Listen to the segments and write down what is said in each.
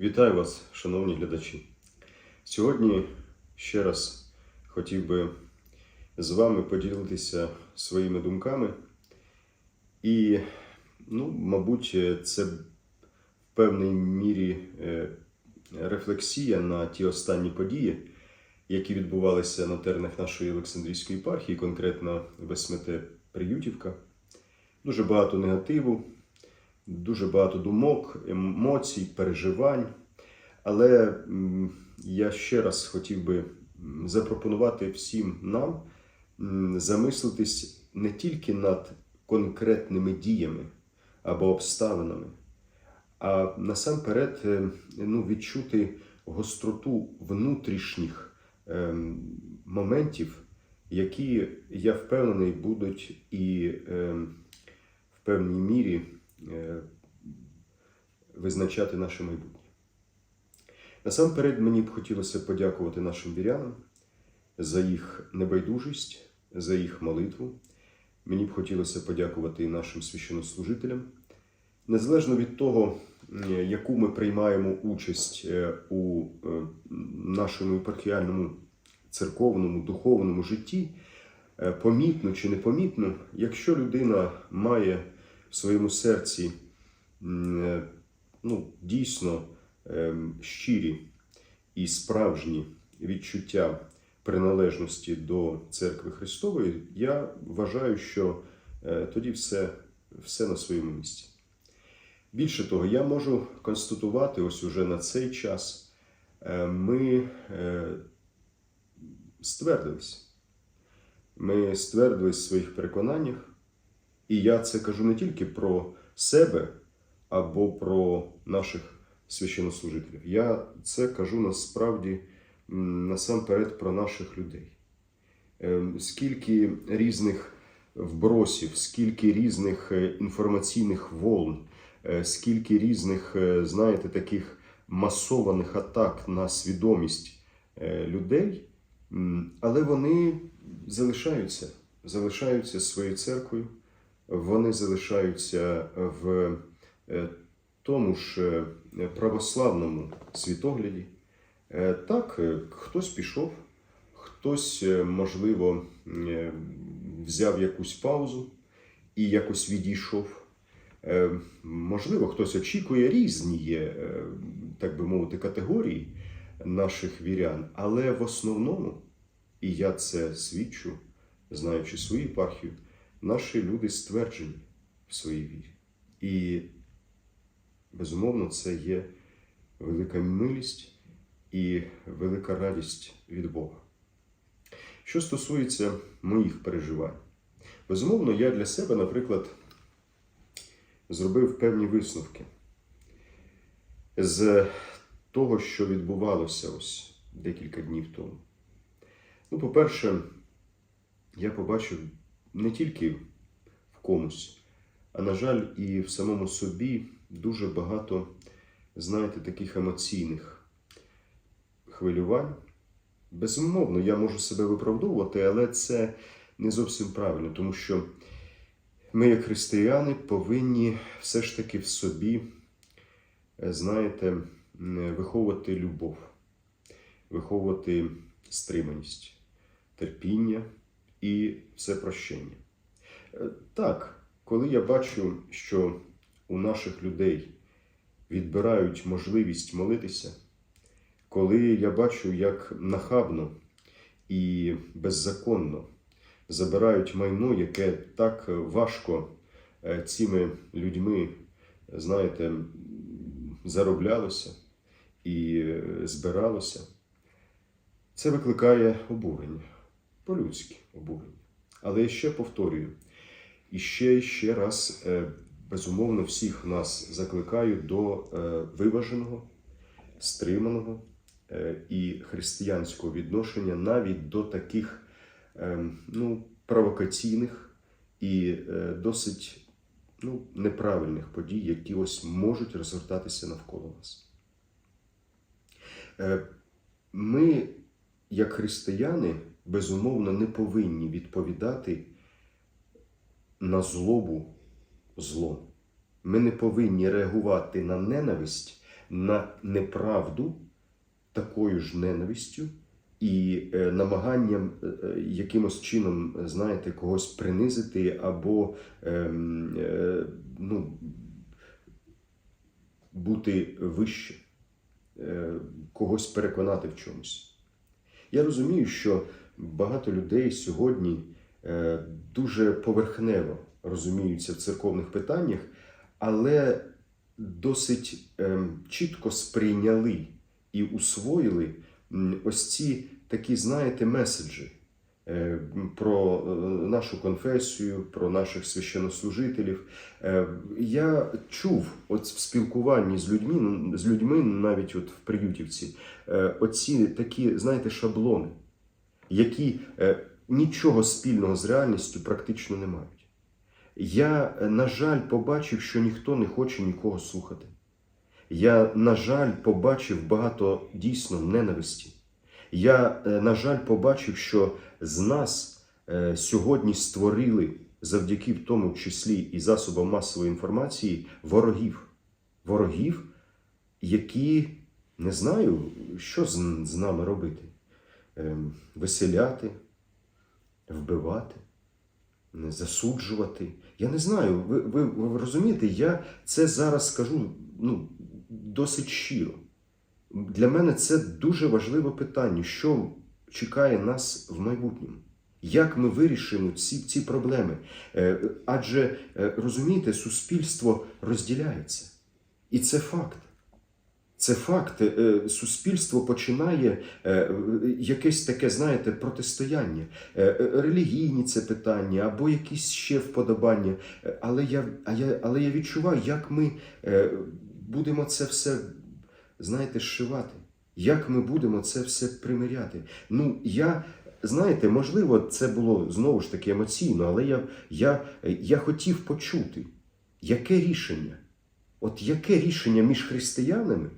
Вітаю вас, шановні глядачі. Сьогодні ще раз хотів би з вами поділитися своїми думками. І, ну, мабуть, це в певній мірі е, рефлексія на ті останні події, які відбувалися на теренах нашої Олександрійської єпархії, конкретно Весмете Приютівка. Дуже багато негативу, дуже багато думок, емоцій, переживань. Але я ще раз хотів би запропонувати всім нам замислитись не тільки над конкретними діями або обставинами, а насамперед е, ну, відчути гостроту внутрішніх ем, моментів, які, я впевнений, будуть і ем, в певній мірі е, визначати наше майбутнє. Насамперед мені б хотілося подякувати нашим вірянам за їх небайдужість, за їх молитву. Мені б хотілося подякувати нашим священнослужителям. Незалежно від того, яку ми приймаємо участь е, у е, нашому епархіальному церковному духовному житті, е, помітно чи непомітно, якщо людина має в своєму серці е, ну, дійсно ем, щирі і справжні відчуття приналежності до церкви Христової, я вважаю, що е, тоді все, все на своєму місці. Більше того, я можу констатувати ось уже на цей час е, ми ствердились. Ми ствердились в своїх переконаннях, і я це кажу не тільки про себе або про наших священнослужителів. Я це кажу насправді насамперед про наших людей. Ем, Скільки різних вбросів, скільки різних е, інформаційних волн, е, скільки різних, е, знаєте, таких масованих атак на свідомість людей, але вони залишаються, залишаються своєю церквою, вони залишаються в е, тому ж е, православному світогляді. Е, Так, хтось пішов, хтось, можливо, взяв якусь паузу і якось відійшов. Можливо, хтось очікує різні так би мовити, категорії наших вірян, але в основному, і я це свідчу, знаючи свою єпархію, наші люди стверджені в своїй вірі. І Безумовно, це є велика милість і велика радість від Бога. Що стосується моїх переживань, безумовно, я для себе, наприклад, зробив певні висновки з того, що відбувалося ось декілька днів тому. Ну, по-перше, я побачив не тільки в комусь, а на жаль, і в самому собі дуже багато, знаєте, таких емоційних хвилювань. Безумовно, я можу себе виправдовувати, але це не зовсім правильно, тому що ми, як християни, повинні все ж таки в собі, е, знаєте, виховувати любов, виховувати стриманість, терпіння і все прощення. Е, Так, коли я бачу, що у наших людей відбирають можливість молитися, коли я бачу, як нахабно і беззаконно забирають майно, яке так важко е, цими людьми, знаєте, зароблялося і е, збиралося, це викликає обурення, по-людськи обурення. Але я ще повторюю, і ще ще раз, е, безумовно, всіх нас закликаю до е, виваженого, стриманого е, і християнського відношення навіть до таких ну, провокаційних і досить ну, неправильних подій, які ось можуть розгортатися навколо нас. Ми, як християни, безумовно, не повинні відповідати на злобу злом. Ми не повинні реагувати на ненависть на неправду такою ж ненавистю і е, намаганням е, е, якимось чином, знаєте, когось принизити або ем, ну, бути вище, когось переконати в чомусь. Я розумію, що багато людей сьогодні е, дуже поверхнево розуміються в церковних питаннях, але досить ем, чітко сприйняли і усвоїли ось ці такі, знаєте, меседжі е, про е, нашу конфесію, про наших священнослужителів. Я чув от в спілкуванні з людьми, з людьми навіть от в приютівці, оці такі, знаєте, шаблони, які е, нічого спільного з реальністю практично не мають. Я, е, на жаль, побачив, що ніхто не хоче нікого слухати. Я, на жаль, побачив багато дійсно ненависті. Я, е, на жаль, побачив, що з нас сьогодні створили завдяки в тому числі і засобам масової інформації ворогів. Ворогів, які не знаю, що з нами робити. Ем, Виселяти, вбивати, засуджувати. Я не знаю, ви, ви, ви розумієте, я це зараз скажу ну, досить щиро. Для мене це дуже важливе питання, що чекає нас в майбутньому. Як ми вирішимо ці, ці проблеми? Е, Адже е, розумієте, суспільство розділяється. І це факт. Це факт. Е, Суспільство починає е, якесь таке, знаєте, протистояння. Е, е, Релігійні це питання або якісь ще вподобання. Е, Але я, але я відчуваю, як ми е, будемо це все, знаєте, зшивати. Як ми будемо це все примиряти? Ну, я, знаєте, можливо, це було знову ж таки емоційно, але я, я, я хотів почути, яке рішення? От яке рішення між християнами,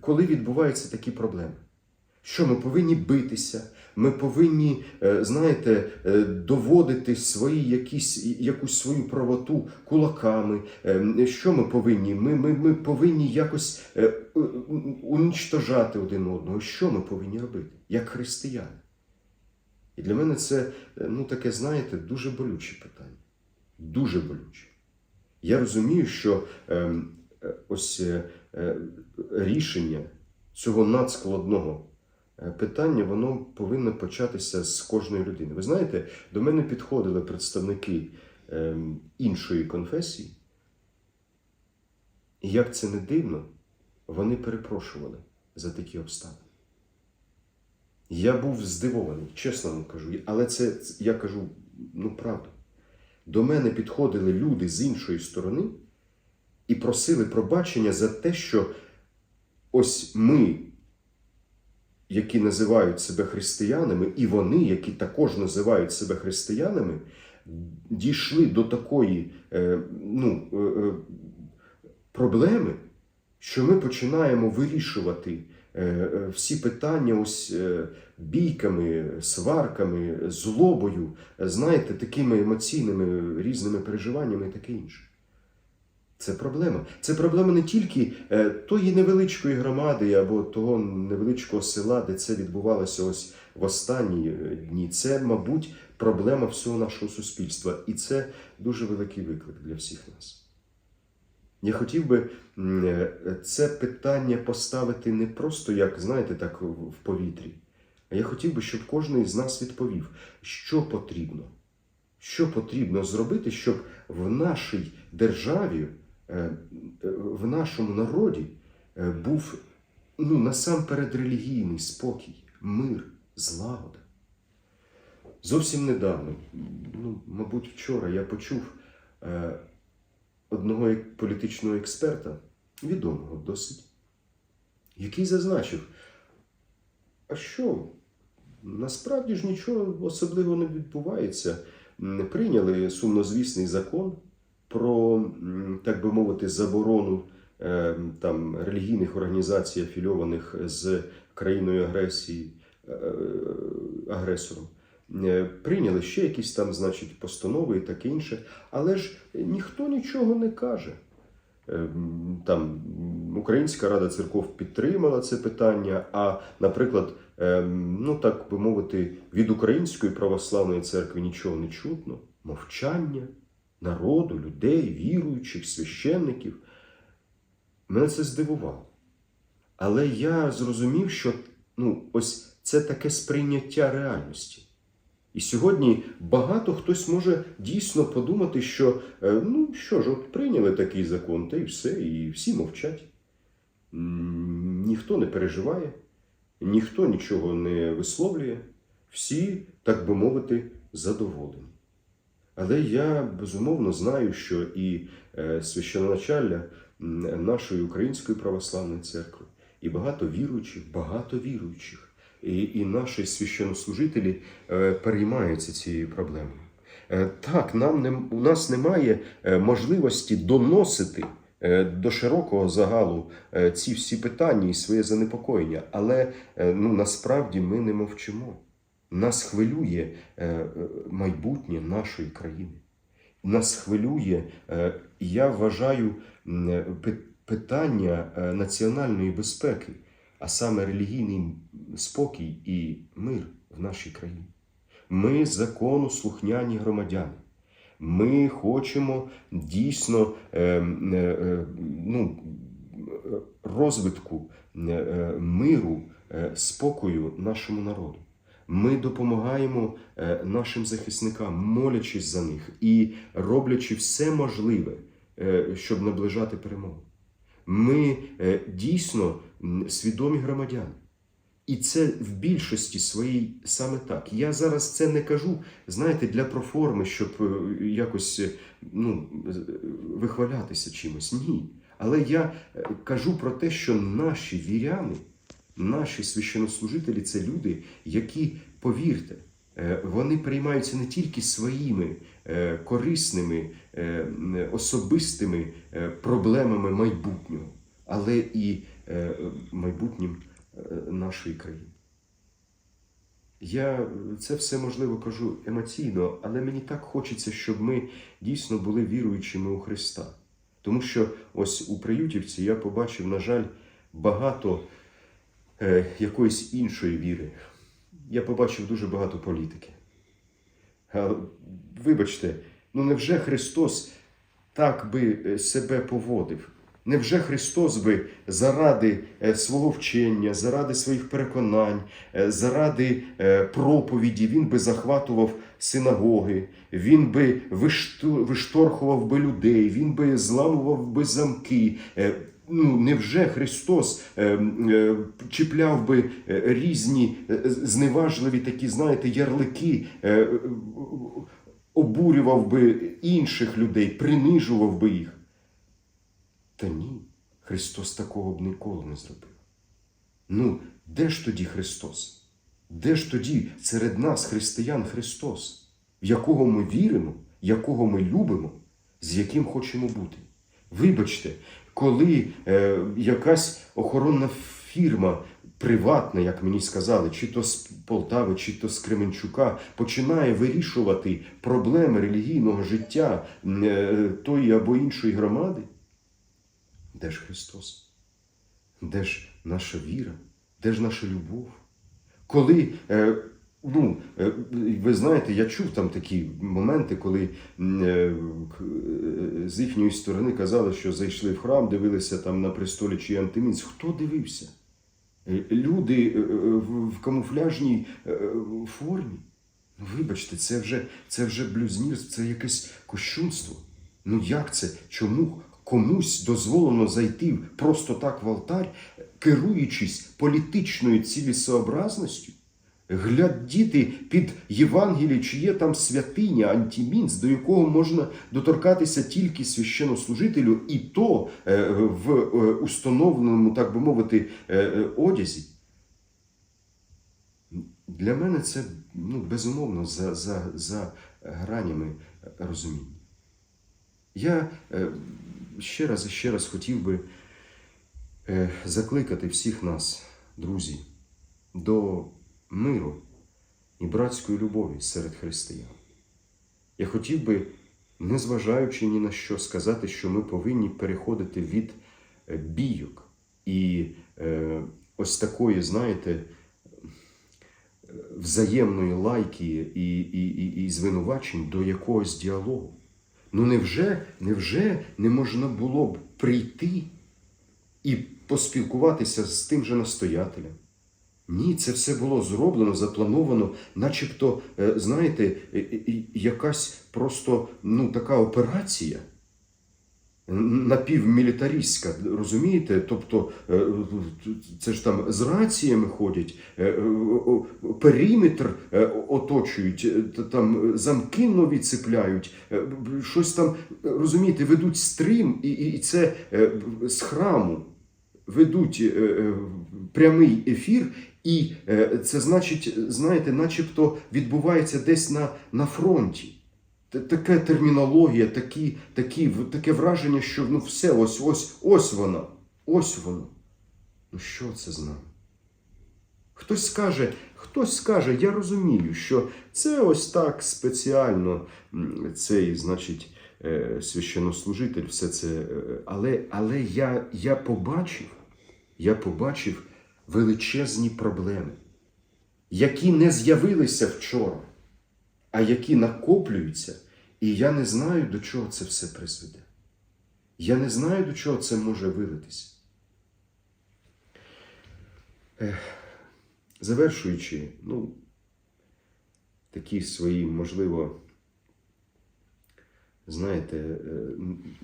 коли відбуваються такі проблеми? Що ми повинні битися, ми повинні, е, знаєте, е, доводити свої якісь, якусь свою правоту кулаками. Ем, Що ми повинні? Ми, ми, ми повинні якось е, унічтожати один одного. Що ми повинні робити, як християни? І для мене це, ну, таке, знаєте, дуже болюче питання. Дуже болюче. Я розумію, що ем, ось рішення цього надскладного е, питання, воно повинно початися з кожної людини. Ви знаєте, до мене підходили представники ем, іншої конфесії, і як це не дивно, вони перепрошували за такі обставини. Я був здивований, чесно вам кажу, але це я кажу ну правду. До мене підходили люди з іншої сторони і просили пробачення за те, що ось ми, які називають себе християнами, і вони, які також називають себе християнами, дійшли до такої е, ну, е, е, проблеми, що ми починаємо вирішувати всі питання ось бійками, сварками, злобою, знаєте, такими емоційними різними переживаннями і таке інше. Це проблема. Це проблема не тільки е, тої невеличкої громади або того невеличкого села, де це відбувалося ось в останні е, дні. Це, мабуть, проблема всього нашого суспільства. І це дуже великий виклик для всіх нас. Я хотів би е, це питання поставити не просто як, знаєте, так в повітрі, а я хотів би, щоб кожен із нас відповів, що потрібно. Що потрібно зробити, щоб в нашій державі, в нашому народі е, був ну, насамперед релігійний спокій, мир, злагода. Зовсім недавно, ну, мабуть, вчора я почув е, одного політичного експерта, відомого досить, який зазначив, а що, насправді ж нічого особливого не відбувається. М, Прийняли сумнозвісний закон про, так би мовити, заборону е, там, релігійних організацій, афільованих з країною агресії, е, агресором. Е, Прийняли ще якісь там, значить, постанови і таке інше, але ж ніхто нічого не каже. там Українська Рада церков підтримала це питання, а, наприклад, ну так би мовити, від Української православної церкви нічого не чутно, мовчання народу, людей, віруючих, священників. Мене це здивувало. Але я зрозумів, що ну, ось це таке сприйняття реальності. І сьогодні багато хтось може дійсно подумати, що е, ну що ж, от прийняли такий закон, та й все, і всі мовчать. Ніхто не переживає, ніхто нічого не висловлює, всі, так би мовити, задоволені. Але я безумовно знаю, що і е, священоначалля нашої Української православної церкви, і багато віруючих, багато віруючих, і, і наші священнослужителі е, переймаються цією проблемою. Е, Так, нам не, у нас немає можливості доносити до широкого загалу ці всі питання і своє занепокоєння, але ну, насправді ми не мовчимо. Нас хвилює е, е, майбутнє нашої країни. Нас хвилює, е, я вважаю, питання національної безпеки, а саме релігійний спокій і мир в нашій країні. Ми закону слухняні громадяни. Ми хочемо дійсно ну, розвитку миру, спокою нашому народу. Ми допомагаємо е, нашим захисникам, молячись за них і роблячи все можливе, е, щоб наближати перемогу. Ми е, дійсно свідомі громадяни. І це в більшості своїй саме так. Я зараз це не кажу, знаєте, для проформи, щоб якось ну, вихвалятися чимось. Ні. Але я кажу про те, що наші віряни, наші священнослужителі це люди, які, повірте, е, вони приймаються не тільки своїми е, корисними, е, особистими проблемами майбутнього, але і майбутнім нашої країни. Я це все можливо кажу емоційно, але мені так хочеться, щоб ми дійсно були віруючими у Христа. Тому що ось у Приютівці я побачив, на жаль, багато е, якоїсь іншої віри. Я побачив дуже багато політики. А, вибачте, ну невже Христос так би е, себе поводив? Невже Христос би заради е, свого вчення, заради своїх переконань, е, заради проповіді він би захватував синагоги, він би вишторхував би людей, він би зламував би замки. Ну, невже Христос е, е, чіпляв би е, різні е, зневажливі такі, знаєте, ярлики, е, е, обурював би інших людей, принижував би їх? Та ні, Христос такого б ніколи не зробив. Ну, де ж тоді Христос? Де ж тоді серед нас, християн, Христос, в якого ми віримо, якого ми любимо, з яким хочемо бути? Вибачте, коли е, якась охоронна фірма приватна, як мені сказали, чи то з Полтави, чи то з Кременчука, починає вирішувати проблеми релігійного життя е, тої або іншої громади, де ж Христос? Де ж наша віра? Де ж наша любов? Коли, е, ну, е, ви знаєте, я чув там такі моменти, коли е, е, з їхньої сторони казали, що зайшли в храм, дивилися там на престолі чи антимінць. Хто дивився? Люди в камуфляжній формі. Ну, вибачте, це вже, це вже блюзнірство, це якесь кощунство. Ну як це? Чому комусь дозволено зайти просто так в алтарь, керуючись політичною цілісообразністю? Глядіти під Євангеліє, чи є там святиня, антімінц, до якого можна доторкатися тільки священнослужителю, і то е, в е, установленому, так би мовити, е, одязі. Для мене це ну, безумовно за, за, за гранями розуміння. Я ще раз і ще раз хотів би закликати всіх нас, друзі, до миру і братської любові серед християн. Я хотів би незважаючи ні на що, сказати, що ми повинні переходити від е, бійок і е, ось такої, знаєте, взаємної лайки і, і, і, і звинувачень до якогось діалогу. Ну невже, невже не можна було б прийти і поспілкуватися з тим же настоятелем? Ні, це все було зроблено, заплановано, начебто, е, знаєте, якась просто ну, така операція напівмілітаристська, розумієте? Тобто е, це ж там з раціями ходять, е, периметр оточують, там замки нові цепляють, щось там, розумієте, ведуть стрім, і, і це з храму ведуть прямий ефір, і е, це значить, знаєте, начебто відбувається десь на, на фронті. Така термінологія, такі, такі, таке враження, що ну все, ось, ось, ось воно, ось воно. Ну що це з нами? Хтось скаже, хтось скаже, я розумію, що це ось так спеціально цей, значить, е, священнослужитель, все це. е, Але, але я, я побачив, я побачив величезні проблеми, які не з'явилися вчора, а які накоплюються, і я не знаю, до чого це все призведе. Я не знаю, до чого це може вилитися. Завершуючи, ну, такі свої, можливо, знаєте, е,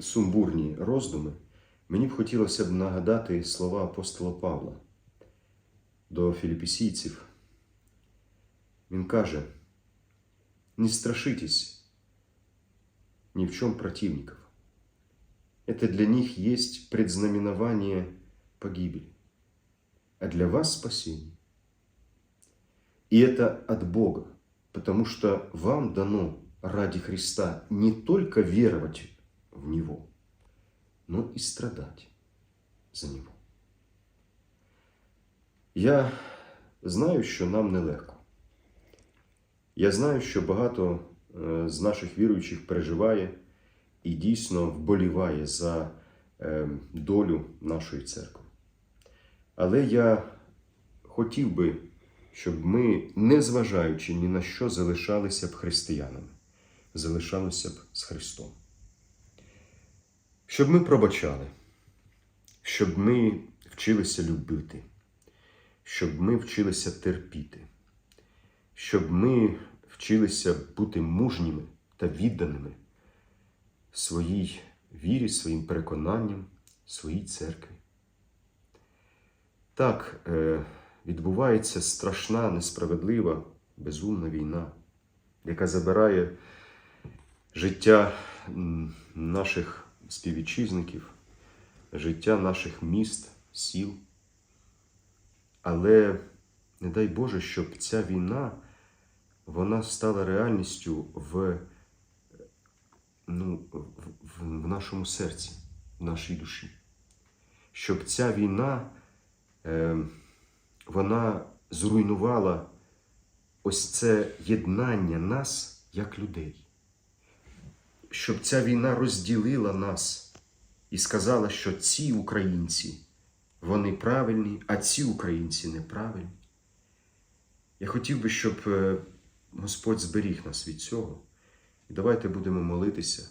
сумбурні роздуми, мені б хотілося б нагадати слова апостола Павла до філіпісійців. Він каже: не страшитесь ни в чем противников. Это для них есть предзнаменование погибели, а для вас спасение. И это от Бога, потому что вам дано ради Христа не только веровать в Него, но и страдать за Него. Я знаю, що нам нелегко. Я знаю, що багато е, з наших віруючих переживає і дійсно вболіває за е, долю нашої церкви. Але я хотів би, щоб ми, незважаючи ні на що, залишалися б християнами, залишалися б з Христом. Щоб ми пробачали, щоб ми вчилися любити, щоб ми вчилися терпіти, щоб ми вчилися бути мужніми та відданими своїй вірі, своїм переконанням, своїй церкві. Так, е, відбувається страшна, несправедлива, безумна війна, яка забирає життя наших співвітчизників, життя наших міст, сіл. Але не дай Боже, щоб ця війна вона стала реальністю в, ну, в, нашому серці, в нашій душі. Щоб ця війна е, вона зруйнувала ось це єднання нас як людей. Щоб ця війна розділила нас і сказала, що ці українці вони правильні, а ці українці неправильні. Я хотів би, щоб е, Господь зберіг нас від цього. І давайте будемо молитися,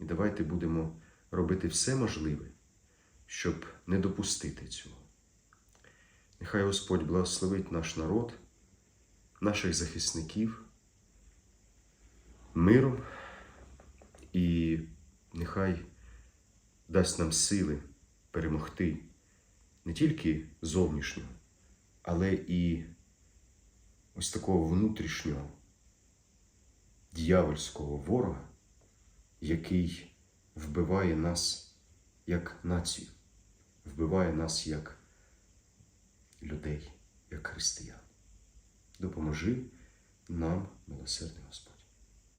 і давайте будемо робити все можливе, щоб не допустити цього. Нехай Господь благословить наш народ, наших захисників миром і нехай дасть нам сили перемогти не тільки зовнішнього, але і ось такого внутрішнього дьявольського ворога, який вбиває нас як націю, вбиває нас як людей, як християн. Допоможи нам, милосердний Господь.